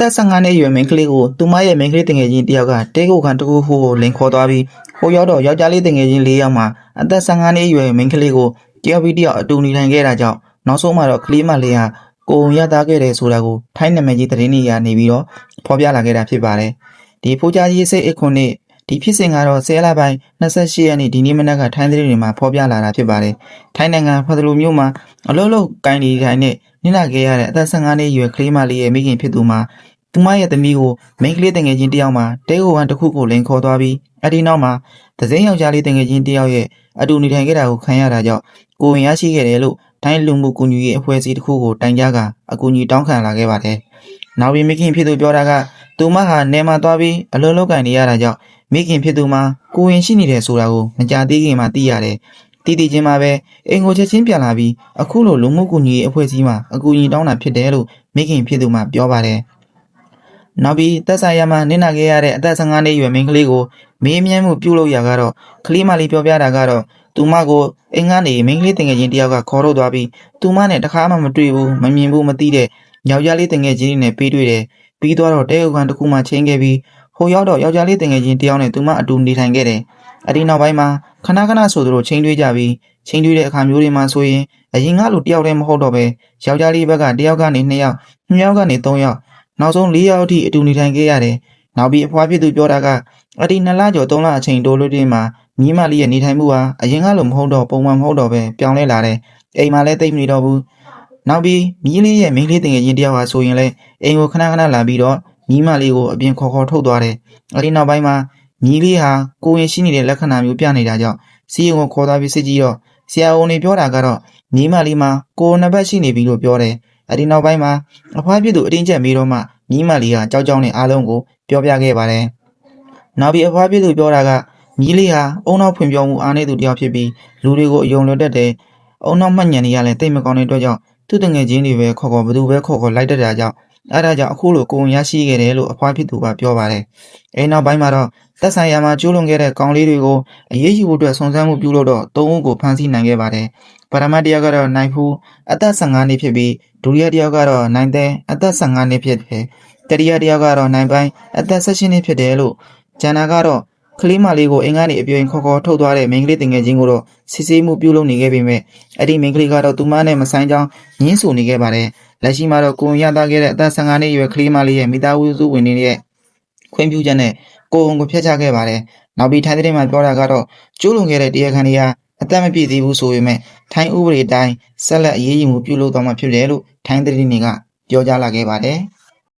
သက်15နှစ်အရွယ်မိန်းကလေးကိုသူမရဲ့မိန်းကလေးတငယ်ချင်းတယောက်ကတဲကိုခံတစ်ခုခုကိုလင်ခေါ်သွားပြီးဟိုရောက်တော့ယောက်ျားလေးတငယ်ချင်း၄ယောက်မှအသက်15နှစ်အရွယ်မိန်းကလေးကိုတယောက်ပြီးတယောက်အတူနေထိုင်ခဲ့တာကြောင့်နောက်ဆုံးမှာတော့ကလေးမလေးဟာကိုုံရသားခဲ့တယ်ဆိုတာကိုထိုင်းနာမည်ကြီးသတင်းတွေကနေပြီးတော့ဖော်ပြလာခဲ့တာဖြစ်ပါတယ်ဒီဖိုးကြားကြီးစိတ်အခွန်နဲ့ဒီဖြစ်စဉ်ကတော့ဆယ်လပိုင်း28ရက်နေ့ဒီနေ့မနက်ကထိုင်းသတင်းတွေမှာဖော်ပြလာတာဖြစ်ပါတယ်ထိုင်းနိုင်ငံဖဒလိုမြို့မှာအလုံးလုံးကိုင်းဒီထိုင်နဲ့နင့်လာခဲ့ရတဲ့အသက်15နှစ်အရွယ်ကလေးမလေးရဲ့မိခင်ဖြစ်သူမှာ သူမရဲ့သမီးကိုမိန်းကလေးတငယ်ချင်းတယောက်မှတဲကိုကန်တစ်ခုကိုလင်ခေါ်သွားပြီးအဒီနောက်မှာသစိမ်းယောက်ျားလေးတငယ်ချင်းတယောက်ရဲ့အတူနေထိုင်ခဲ့တာကိုခံရတာကြောင့်ကိုဝင်ရရှိခဲ့တယ်လို့တိုင်းလူမှုကူညီရေးအဖွဲ့အစည်းတစ်ခုကိုတိုင်ကြားကအကူအညီတောင်းခံလာခဲ့ပါတယ်။နောက်ပြီးမိခင်ဖြစ်သူပြောတာကသူမဟာနေမှာသွားပြီးအလုံးလုံးကန်နေရတာကြောင့်မိခင်ဖြစ်သူမှာကိုဝင်ရှိနေတယ်ဆိုတာကိုမကြသေးခင်မှာသိရတယ်။တည်တည်ချင်းမှာပဲအင်ကိုချက်ချင်းပြန်လာပြီးအခုလိုလူမှုကူညီရေးအဖွဲ့အစည်းမှာအကူအညီတောင်းတာဖြစ်တယ်လို့မိခင်ဖြစ်သူမှာပြောပါတယ်။ နောက်ပြီးတက်ဆိုင်ရမှာနင့်နာခဲ့ရတဲ့အသက်15နှစ်အရွယ်မိန်းကလေးကိုမေးမြန်းမှုပြုလုပ်ရာကတော့ကလေးမလေးပြောပြတာကတော့သူမကိုအိမ်ကနေမိန်းကလေးတငယ်ချင်းတယောက်ကခေါ်ထုတ်သွားပြီးသူမနဲ့တခါမှမတွေ့ဘူးမမြင်ဘူးမသိတဲ့ယောက်ျားလေးတငယ်ချင်းတွေနဲ့ပေးတွေ့တယ်ပြီးတော့တဲဥကန်တစ်ခုမှချင်းခဲ့ပြီးဟိုရောက်တော့ယောက်ျားလေးတငယ်ချင်းတယောက်နဲ့သူမအတူနေထိုင်ခဲ့တယ်အဒီနောက်ပိုင်းမှာခဏခဏဆိုသူတို့ချင်းတွေးကြပြီးချင်းတွေးတဲ့အခါမျိုးတွေမှာဆိုရင်အရင်ကလိုတယောက်တည်းမဟုတ်တော့ပဲယောက်ျားလေးဘက်ကတယောက်ကနေနှစ်ယောက်နှစ်ယောက်ကနေသုံးယောက် နောက်ဆုံး၄ရောက်အထိအတူနေထိုင်ခဲ့ရတယ်။နောက်ပြီးအဖွားဖြစ်သူပြောတာကအဒီ2လကျော်3လအချိန်တိုးလို့တွင်မှာမြင်းမလေးရဲ့နေထိုင်မှုဟာအရင်ကလိုမဟုတ်တော့ပုံမှန်မဟုတ်တော့ပဲပြောင်းလဲလာတယ်။အိမ်မှာလည်းတိတ်မနေတော့ဘူး။နောက်ပြီးမြင်းလေးရဲ့မိန်းကလေးတငယ်ချင်းတယောက်ဟာဆိုရင်လည်းအိမ်ကိုခဏခဏလာပြီးတော့မြင်းမလေးကိုအပြင်ခေါ်ခေါ်ထုတ်သွားတယ်။အဲဒီနောက်ပိုင်းမှာမြင်းလေးဟာကိုယ်ရင်ရှိနေတဲ့လက္ခဏာမျိုးပြနေတာကြောင့်စီရင်ကိုခေါ်သွားပြီးစစ်ကြည့်တော့ဆရာဝန်တွေပြောတာကတော့မြင်းမလေးမှာကိုယ်နှစ်ဘက်ရှိနေပြီလို့ပြောတယ်။ အဲဒီနောက်ပိုင်းမှာအဖွားဖြစ်သူအတင်းကျပ်မေးတော့မှမြင်းမလီကကြောက်ကြောက်နဲ့အားလုံးကိုပြောပြခဲ့ပါတယ်။နောက်ပြီးအဖွားဖြစ်သူပြောတာကမြီးလေးဟာအုံနောက်ဖွံ့ဖြိုးမှုအားနည်းသူတစ်ယောက်ဖြစ်ပြီးလူတွေကိုအယုံလွတ်တတ်တယ်။အုံနောက်မှတ်ညံနေရလဲတိတ်မကောင်းတဲ့အတွက်ကြောင့်သူ့တငယ်ချင်းတွေပဲခေါ်ခေါ်ဘသူပဲခေါ်ခေါ်လိုက်တတ်တာကြောင့် အဲဒါကြောင့်အခုလိုကိုယ်ဝင်ရရှိခဲ့တယ်လို့အဖွားဖြစ်သူကပြောပါတယ်။အဲနောက်ပိုင်းမှာတော့သက်ဆိုင်ရာမှာကျိုးလွန်ခဲ့တဲ့ကောင်လေးတွေကိုအရေးယူဖို့အတွက်စုံစမ်းမှုပြုလုပ်တော့သုံးဦးကိုဖမ်းဆီးနိုင်ခဲ့ပါတယ်။ပရမတ်တယောက်ကတော့နိုင်ဖူးအသက်15နှစ်ဖြစ်ပြီးဒုတိယတယောက်ကတော့နိုင်တဲ့အသက်15နှစ်ဖြစ်တယ်။တတိယတယောက်ကတော့နိုင်ပိုင်းအသက်16နှစ်ဖြစ်တယ်လို့ဂျန်နာကတော့ ကလေးမလေးကိုအိမ်ကနေအပြိုင်ခေါ်ခေါ်ထုတ်သွားတဲ့မိန်းကလေးတင်ငယ်ချင်းကိုတော့စစ်ဆေးမှုပြုလုပ်နေခဲ့ပေမဲ့အဲ့ဒီမိန်းကလေးကတော့သူမနဲ့မဆိုင်ကြောင်းညှင်းဆိုနေခဲ့ပါတယ်။လက်ရှိမှာတော့ကိုယ်ရသားခဲ့တဲ့အသက်15နှစ်အရွယ်ကလေးမလေးရဲ့မိသားစုဝင်တွေရဲ့ခွင့်ပြုချက်နဲ့ကိုယ်ုံကိုဖျက်ချခဲ့ပါတယ်။နောက်ပြီးထိုင်းတဲ့မှာပြောတာကတော့ကျိုးလွန်ခဲ့တဲ့တရားခံတွေဟာအသက်မပြည့်သေးဘူးဆိုပေမဲ့ထိုင်းဥပဒေတိုင်းဆက်လက်အရေးယူမှုပြုလုပ်သွားမှာဖြစ်တယ်လို့ထိုင်းတဲ့တွေကပြောကြားလာခဲ့ပါတယ်။